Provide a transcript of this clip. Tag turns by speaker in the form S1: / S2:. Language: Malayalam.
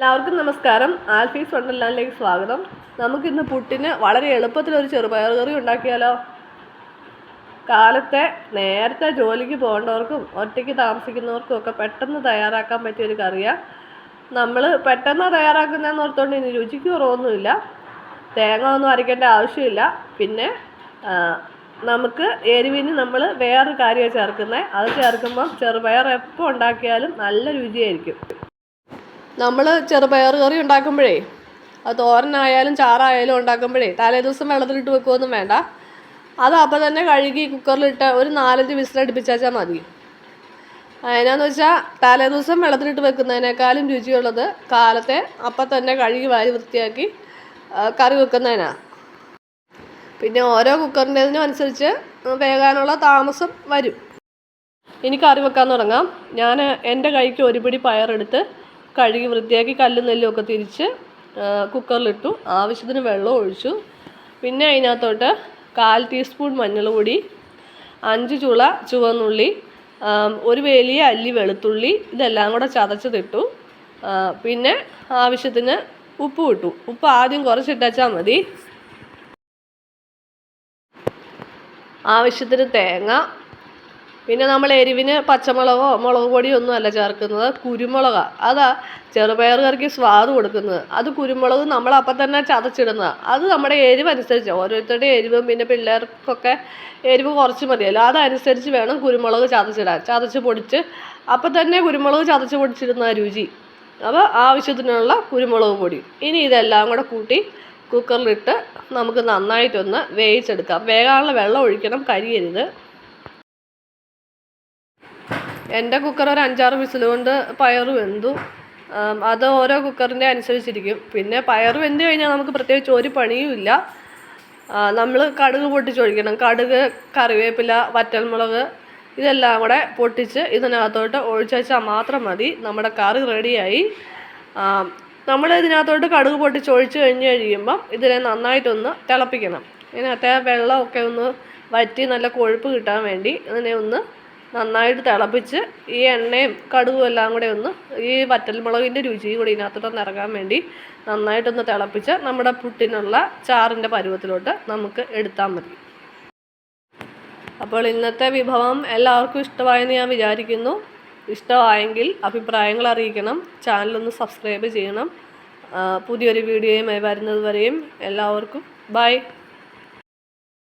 S1: എല്ലാവർക്കും നമസ്കാരം. ആൽഫീസ് വണ്ടർലാൻഡിലേക്ക് സ്വാഗതം. നമുക്കിന്ന് പുട്ടിന് വളരെ എളുപ്പത്തിൽ ഒരു ചെറുപയർ കറി ഉണ്ടാക്കിയാലോ? കാലത്തെ നേരത്തെ ജോലിക്ക് പോകേണ്ടവർക്കും ഒറ്റയ്ക്ക് താമസിക്കുന്നവർക്കും ഒക്കെ പെട്ടെന്ന് തയ്യാറാക്കാൻ പറ്റിയ ഒരു കറിയാണ് നമ്മൾ പെട്ടെന്ന് തയ്യാറാക്കുന്നതെന്ന് ഓർത്തുകൊണ്ട് ഇനി രുചിക്ക് കുറവൊന്നുമില്ല. തേങ്ങ ഒന്നും അരയ്ക്കേണ്ട ആവശ്യമില്ല. പിന്നെ നമുക്ക് എരിവിന് നമ്മൾ വേറൊരു കാര്യമാണ് ചേർക്കുന്നത് അത് ചേർക്കുമ്പം ചെറുപയർ എപ്പോൾ ഉണ്ടാക്കിയാലും നല്ല രുചിയായിരിക്കും. നമ്മൾ ചെറുപയർ കറി ഉണ്ടാക്കുമ്പോഴേ അത് തോരനായാലും ചാറായാലും ഉണ്ടാക്കുമ്പോഴേ തലേ ദിവസം വെള്ളത്തിലിട്ട് വെക്കുകയൊന്നും വേണ്ട. അത് അപ്പോൾ തന്നെ കഴുകി കുക്കറിലിട്ട് ഒരു നാലഞ്ച് വിസിലടുപ്പിച്ചാൽ മതി. അതിനാന്ന് വെച്ചാൽ തലേ ദിവസം വെള്ളത്തിലിട്ട് വെക്കുന്നതിനേക്കാളും രുചിയുള്ളത് കാലത്തെ അപ്പം തന്നെ കഴുകി വാരി വൃത്തിയാക്കി കറി വെക്കുന്നതിനാണ് പിന്നെ ഓരോ കുക്കറിന്റെതിനും അനുസരിച്ച് വേകാനുള്ള താമസം വരും. ഇനി കറി വെക്കാൻ തുടങ്ങാം. ഞാൻ എന്റെ കൈക്ക് ഒരു പിടി പയറെടുത്ത് കഴുകി വൃത്തിയാക്കി കല്ലും നെല്ലുമൊക്കെ തിരിച്ച് കുക്കറിലിട്ടു. ആവശ്യത്തിന് വെള്ളം ഒഴിച്ചു. പിന്നെ അതിനകത്തോട്ട് കാൽ ടീസ്പൂൺ മഞ്ഞൾപൊടി അഞ്ച് ചുള ചുവന്നുള്ളി ഒരു വലിയ അല്ലി വെളുത്തുള്ളി ഇതെല്ലാം കൂടെ ചതച്ചതിട്ടു. പിന്നെ ആവശ്യത്തിന് ഉപ്പ് ഇട്ടു. ഉപ്പ് ആദ്യം കുറച്ചിട്ടാച്ചാൽ മതി. ആവശ്യത്തിന് തേങ്ങ പിന്നെ നമ്മൾ എരിവിന് പച്ചമുളകോ മുളക് പൊടിയോ ഒന്നും അല്ല ചേർക്കുന്നത് കുരുമുളകാണ് അതാ ചെറുപയർ കറിക്ക് സ്വാദ് കൊടുക്കുന്നത്. അത് കുരുമുളക് നമ്മൾ അപ്പം തന്നെ ചതച്ചിടുന്നത്. അത് നമ്മുടെ എരിവ് അനുസരിച്ച് ഓരോരുത്തരുടെ എരിവും പിന്നെ പിള്ളേർക്കൊക്കെ എരിവ് കുറച്ച് മതിയല്ലോ. അതനുസരിച്ച് വേണം കുരുമുളക് ചതച്ചിടാൻ. ചതച്ച് പൊടിച്ച് അപ്പം തന്നെ കുരുമുളക് ചതച്ച് പൊടിച്ചിടുന്ന രുചി. അപ്പോൾ ആവശ്യത്തിനുള്ള കുരുമുളക് പൊടി. ഇനി ഇതെല്ലാം കൂടെ കൂട്ടി കുക്കറിലിട്ട് നമുക്ക് നന്നായിട്ടൊന്ന് വേവിച്ചെടുക്കാം. വേകാനുള്ള വെള്ളം ഒഴിക്കണം കരിയരുത്. എന്റെ കുക്കർ ഒരു അഞ്ചാറ് വിസിൽ കൊണ്ട് പയർ വെന്തു. അത് ഓരോ കുക്കറിന്റെ അനുസരിച്ചിരിക്കും. പിന്നെ പയർ വെന്ത് കഴിഞ്ഞാൽ നമുക്ക് പ്രത്യേകിച്ച് ഒരു പണിയുമില്ല നമ്മൾ കടുക് പൊട്ടിച്ചൊഴിക്കണം കടുക് കറിവേപ്പില വറ്റൽമുളക് ഇതെല്ലാം കൂടെ പൊട്ടിച്ച് ഇതിനകത്തോട്ട് ഒഴിച്ച് വെച്ചാൽ മാത്രം മതി. നമ്മുടെ കറി റെഡിയായി നമ്മൾ ഇതിനകത്തോട്ട് കടുക് പൊട്ടിച്ച് ഒഴിച്ച് കഴിഞ്ഞ് കഴിയുമ്പം ഇതിനെ നന്നായിട്ടൊന്ന് തിളപ്പിക്കണം. ഇതിനകത്തെ വെള്ളമൊക്കെ ഒന്ന് വറ്റി നല്ല കൊഴുപ്പ് കിട്ടാൻ വേണ്ടി ഇതിനെ ഒന്ന് നന്നായിട്ട് തിളപ്പിച്ച് ഈ എണ്ണയും കടുകും എല്ലാം കൂടെ ഒന്ന് ഈ വറ്റൽമുളകിന്റെ രുചിയും കൂടി ഇതിനകത്തോട്ട് ഇറങ്ങാൻ വേണ്ടി നന്നായിട്ടൊന്ന് തിളപ്പിച്ച് നമ്മുടെ പുട്ടിനുള്ള ചാറിന്റെ പരുവത്തിലോട്ട് നമുക്ക് എടുത്താൽ മതി. അപ്പോൾ ഇന്നത്തെ വിഭവം എല്ലാവർക്കും ഇഷ്ടമായെന്ന് ഞാൻ വിചാരിക്കുന്നു. ഇഷ്ടമായെങ്കിൽ അഭിപ്രായങ്ങൾ അറിയിക്കണം. ചാനലൊന്ന് സബ്സ്ക്രൈബ് ചെയ്യണം. പുതിയൊരു വീഡിയോയുമായി വരുന്നത് വരെയും എല്ലാവർക്കും ബൈ.